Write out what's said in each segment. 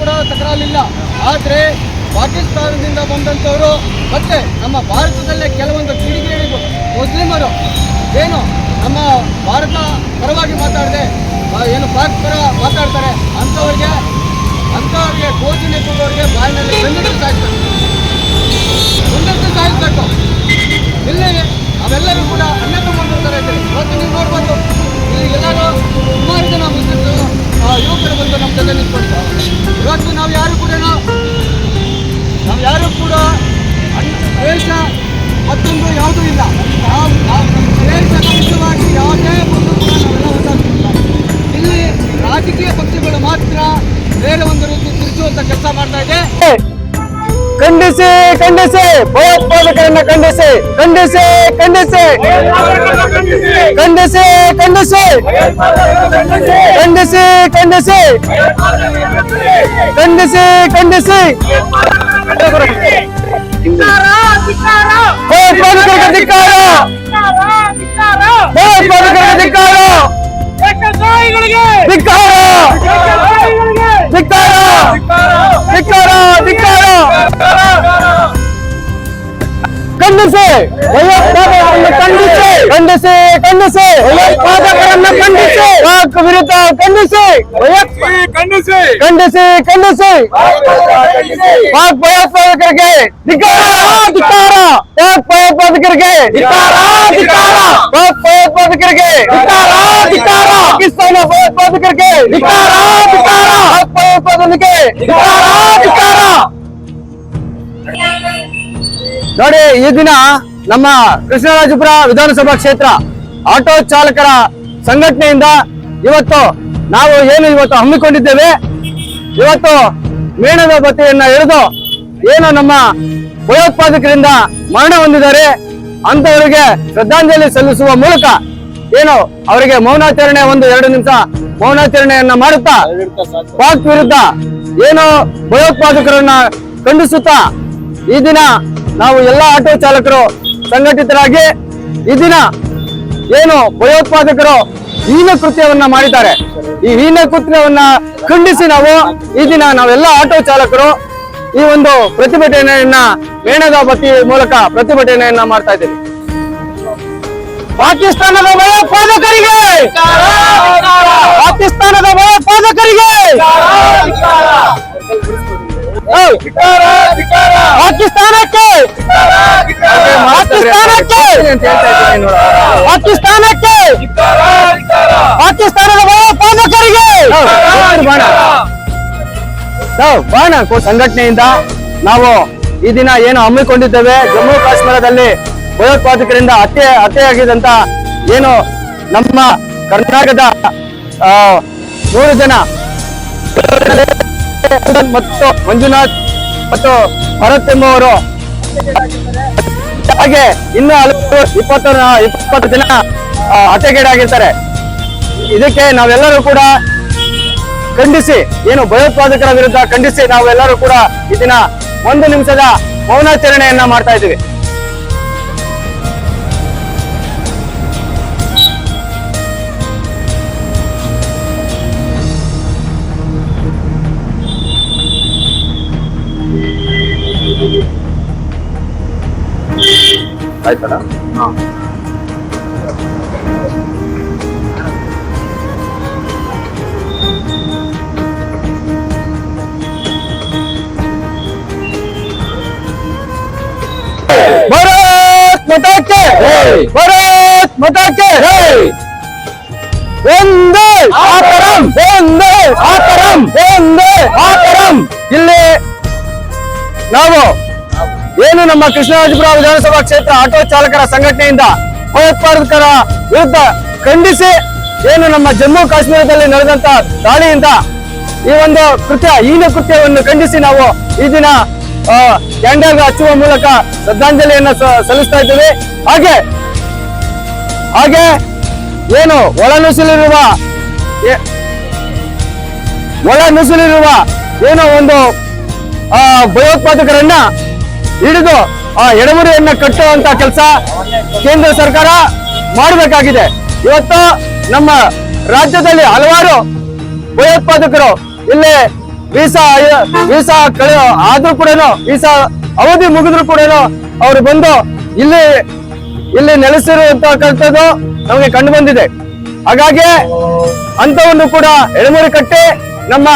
ಕೂಡ ತಕರಾರಿಲ್ಲ. ಆದರೆ ಪಾಕಿಸ್ತಾನದಿಂದ ಬಂದಂಥವರು ಮತ್ತೆ ನಮ್ಮ ಭಾರತದಲ್ಲೇ ಕೆಲವೊಂದು ಕಿಡಿಗೇಡಿಗಳು, ಮುಸ್ಲಿಮರು ಏನು ನಮ್ಮ ಭಾರತ ಪರವಾಗಿ ಮಾತಾಡದೆ ಏನು ಪಾಕ್ ಪರ ಮಾತಾಡ್ತಾರೆ ಅಂಥವ್ರಿಗೆ ಅಂಥವ್ರಿಗೆ ಗೋಜಿನ ಕೊಡೋರಿಗೆ ಬಾಯಿನಲ್ಲಿ ಬೆಂದಿಟ್ಟು ಸಾಯಿಸ್ತಾರೆ. ಸಾಯಿಸ್ಬೇಕು. ಯಾವುದೂ ಇಲ್ಲ. ವಿಷಯವಾಗಿ ಯಾವುದೇ ಒಂದು ಕೂಡ ನಾವೆಲ್ಲ ಇಲ್ಲಿ ರಾಜಕೀಯ ಪಕ್ಷಗಳು ಮಾತ್ರ ಬೇರೆ ಒಂದು ರೀತಿ ತಿರುಚುವಂತ ಕೆಲಸ ಮಾಡ್ತಾ ಇದೆ. ಖಂಡಿಸಿ ಖಂಡಿಸಿ. ಭಯೋತ್ಪಾದಕರನ್ನ ಖಂಡಿಸಿ. ಖಂಡಿಸಿ ಖಂಡಿಸಿ. ಖಂಡಿಸಿ ಖಂಡಿಸಿ. ಖಂಡಿಸಿ ಖಂಡಿಸಿ. ಖಂಡಿಸಿ ಖಂಡಿಸಿ. ಖಂಡಿಸಿ ಭಯೋತ್ಪಾದಕರನ್ನು ಖಂಡಿಸಿ ಖಂಡಿಸಿ ಖಂಡಿಸಿ ಭಯೋತ್ಪಾದಕರನ್ನು ಖಂಡಿಸಿ ಪಾಕ್ ವಿರುದ್ಧ ಖಂಡಿಸಿ ಖಂಡಿಸಿ ಖಂಡಿಸಿ ಖಂಡಿಸಿ ಪಾಕ್ ಭಯೋತ್ಪಾದಕರಿಗೆ ಧಿಕ್ಕಾರ ಧಿಕ್ಕಾರ ಪಾಕ್ ಭಯೋತ್ಪಾದಕರಿಗೆ ಧಿಕ್ಕಾರ ಧಿಕ್ಕಾರ ಪಾಕ್ ಭಯೋತ್ಪಾದಕರಿಗೆ ಧಿಕ್ಕಾರ ಧಿಕ್ಕಾರ ಪಾಕಿಸ್ತಾನ ಭಯೋತ್ಪಾದಕರಿಗೆ ಧಿಕ್ಕಾರ ಧಿಕ್ಕಾರ ಪಾಕ್ ಭಯೋತ್ಪಾದಕರಿಗೆ ಧಿಕ್ಕಾರ ಧಿಕ್ಕಾರ ನೋಡಿ, ಈ ದಿನ ನಮ್ಮ ಕೃಷ್ಣರಾಜಪುರ ವಿಧಾನಸಭಾ ಕ್ಷೇತ್ರ ಆಟೋ ಚಾಲಕರ ಸಂಘಟನೆಯಿಂದ ಇವತ್ತು ನಾವು ಏನು ಇವತ್ತು ಹಮ್ಮಿಕೊಂಡಿದ್ದೇವೆ? ಇವತ್ತು ಮೇಣದ ಬತ್ತಿಯನ್ನ ಹಿಡಿದು ಏನು ನಮ್ಮ ಭಯೋತ್ಪಾದಕರಿಂದ ಮರಣ ಹೊಂದಿದ್ದಾರೆ ಅಂತವರಿಗೆ ಶ್ರದ್ಧಾಂಜಲಿ ಸಲ್ಲಿಸುವ ಮೂಲಕ ಏನು ಅವರಿಗೆ ಮೌನಾಚರಣೆ ಒಂದು ಎರಡು ನಿಮಿಷ ಮೌನಾಚರಣೆಯನ್ನ ಮಾಡುತ್ತಾ, ಪಾಕ್ ವಿರುದ್ಧ ಏನು ಭಯೋತ್ಪಾದಕರನ್ನ ಖಂಡಿಸುತ್ತಾ ಈ ದಿನ ನಾವು ಎಲ್ಲ ಆಟೋ ಚಾಲಕರು ಸಂಘಟಿತರಾಗಿ ಈ ದಿನ ಏನು ಭಯೋತ್ಪಾದಕರು ಹೀನ ಕೃತ್ಯವನ್ನ ಮಾಡಿದ್ದಾರೆ. ಈ ಹೀನ ಕೃತ್ಯವನ್ನ ಖಂಡಿಸಿ ನಾವು ಈ ದಿನ ನಾವೆಲ್ಲ ಆಟೋ ಚಾಲಕರು ಈ ಒಂದು ಪ್ರತಿಭಟನೆಯನ್ನ ಮೇಣದ ಬತ್ತಿ ಮೂಲಕ ಪ್ರತಿಭಟನೆಯನ್ನ ಮಾಡ್ತಾ ಇದ್ದೀವಿ. ಪಾಕಿಸ್ತಾನದ ಭಯೋತ್ಪಾದಕರಿಗೆ! ಪಾಕಿಸ್ತಾನದ ಭಯೋತ್ಪಾದಕರಿಗೆ! ಪಾಕಿಸ್ತಾನಕ್ಕೆ! ಪಾಕಿಸ್ತಾನಕ್ಕೆ! ಪಾಕಿಸ್ತಾನಕ್ಕೆ! ಪಾಕಿಸ್ತಾನದ ಪಾಲಕರಿಗೆ! ಬಾಣ ಸಂಘಟನೆಯಿಂದ ನಾವು ಈ ದಿನ ಏನು ಹಮ್ಮಿಕೊಂಡಿದ್ದೇವೆ, ಜಮ್ಮು ಕಾಶ್ಮೀರದಲ್ಲಿ ಭಯೋತ್ಪಾದಕರಿಂದ ಹತ್ಯೆ ಹತ್ಯೆಯಾಗಿದಂತ ಏನು ನಮ್ಮ ಕರ್ನಾಟಕದ ನೂರು ಜನ ಮತ್ತು ಮಂಜುನಾಥ್ ಮತ್ತು ಭರತ್ ಎಂಬುವರು. ಹಾಗೆ ಇನ್ನು ಹಲವು ಇಪ್ಪತ್ತು ಇಪ್ಪತ್ತು ಜನ ಹತ್ಯೆಗೀಡಾಗಿರ್ತಾರೆ. ಇದಕ್ಕೆ ನಾವೆಲ್ಲರೂ ಕೂಡ ಖಂಡಿಸಿ, ಏನು ಭಯೋತ್ಪಾದಕರ ವಿರುದ್ಧ ಖಂಡಿಸಿ ನಾವೆಲ್ಲರೂ ಕೂಡ ಈ ದಿನ ಒಂದು ನಿಮಿಷದ ಮೌನಾಚರಣೆಯನ್ನ ಮಾಡ್ತಾ ಇದ್ದೀವಿ. ಆಯ್ತಲ್ಲ ಹಾಂ ಮತಾಚೆ ಭರತ್ ಮತಾಚೆ ಒಂದೇ ಆಕರಂ ಒಂದೇ ಆಕರಂ ಒಂದೇ ಆಕರಂ ಇಲ್ಲಿ ನಾವು ಏನು ನಮ್ಮ ಕೃಷ್ಣರಾಜಪುರ ವಿಧಾನಸಭಾ ಕ್ಷೇತ್ರ ಆಟೋ ಚಾಲಕರ ಸಂಘಟನೆಯಿಂದ ಭಯೋತ್ಪಾದಕರ ವಿರುದ್ಧ ಖಂಡಿಸಿ ಏನು ನಮ್ಮ ಜಮ್ಮು ಕಾಶ್ಮೀರದಲ್ಲಿ ನಡೆದಂತ ದಾಳಿಯಿಂದ ಈ ಒಂದು ಕೃತ್ಯ, ಹೀನ ಕೃತ್ಯವನ್ನು ಖಂಡಿಸಿ ನಾವು ಈ ದಿನ ಕ್ಯಾಂಡಲ್ ಹಚ್ಚುವ ಮೂಲಕ ಶ್ರದ್ಧಾಂಜಲಿಯನ್ನು ಸಲ್ಲಿಸ್ತಾ ಇದ್ದೇವೆ. ಹಾಗೆ ಹಾಗೆ ಏನು ಒಳನುಸುಲಿರುವ ಒಳನುಸುಲಿರುವ ಏನೋ ಒಂದು ಭಯೋತ್ಪಾದಕರನ್ನ ಹಿಡಿದು ಆ ಎಡಮುರಿಯನ್ನ ಕಟ್ಟುವಂತ ಕೆಲಸ ಕೇಂದ್ರ ಸರ್ಕಾರ ಮಾಡಬೇಕಾಗಿದೆ. ಇವತ್ತು ನಮ್ಮ ರಾಜ್ಯದಲ್ಲಿ ಹಲವಾರು ಭಯೋತ್ಪಾದಕರು ಇಲ್ಲಿ ವೀಸಾ ವೀಸಾ ಕಳೆ, ಆದ್ರೂ ಕೂಡ ವೀಸಾ ಅವಧಿ ಮುಗಿದ್ರು ಕೂಡ ಅವರು ಬಂದು ಇಲ್ಲಿ ಇಲ್ಲಿ ನೆಲೆಸಿರುವಂತಕ್ಕಂಥದ್ದು ನಮಗೆ ಕಂಡು ಬಂದಿದೆ. ಹಾಗಾಗಿ ಅಂತವನ್ನು ಕೂಡ ಎಡಮುರಿ ಕಟ್ಟಿ ನಮ್ಮ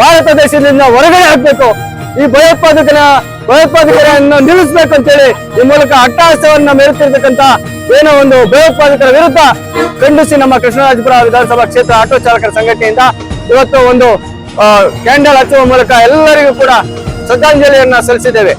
ಭಾರತ ದೇಶದಿಂದ ಹೊರಗಡೆ ಹಾಕ್ಬೇಕು. ಈ ಭಯೋತ್ಪಾದಕನ ಭಯೋತ್ಪಾದಕರನ್ನು ಅಂತ ಹೇಳಿ ಈ ಮೂಲಕ ಅಟ್ಟಹಾಸವನ್ನ ಮೇರುತ್ತಿರ್ತಕ್ಕಂಥ ಏನೋ ಒಂದು ಭಯೋತ್ಪಾದಕರ ವಿರುದ್ಧ ಖಂಡಿಸಿ ನಮ್ಮ ಕೃಷ್ಣರಾಜಪುರ ವಿಧಾನಸಭಾ ಕ್ಷೇತ್ರ ಆಟೋ ಚಾಲಕರ ಸಂಘಟನೆಯಿಂದ ಇವತ್ತು ಒಂದು ಕ್ಯಾಂಡಲ್ ಹಚ್ಚುವ ಮೂಲಕ ಎಲ್ಲರಿಗೂ ಕೂಡ ಶ್ರದ್ಧಾಂಜಲಿಯನ್ನ ಸಲ್ಲಿಸಿದ್ದೇವೆ.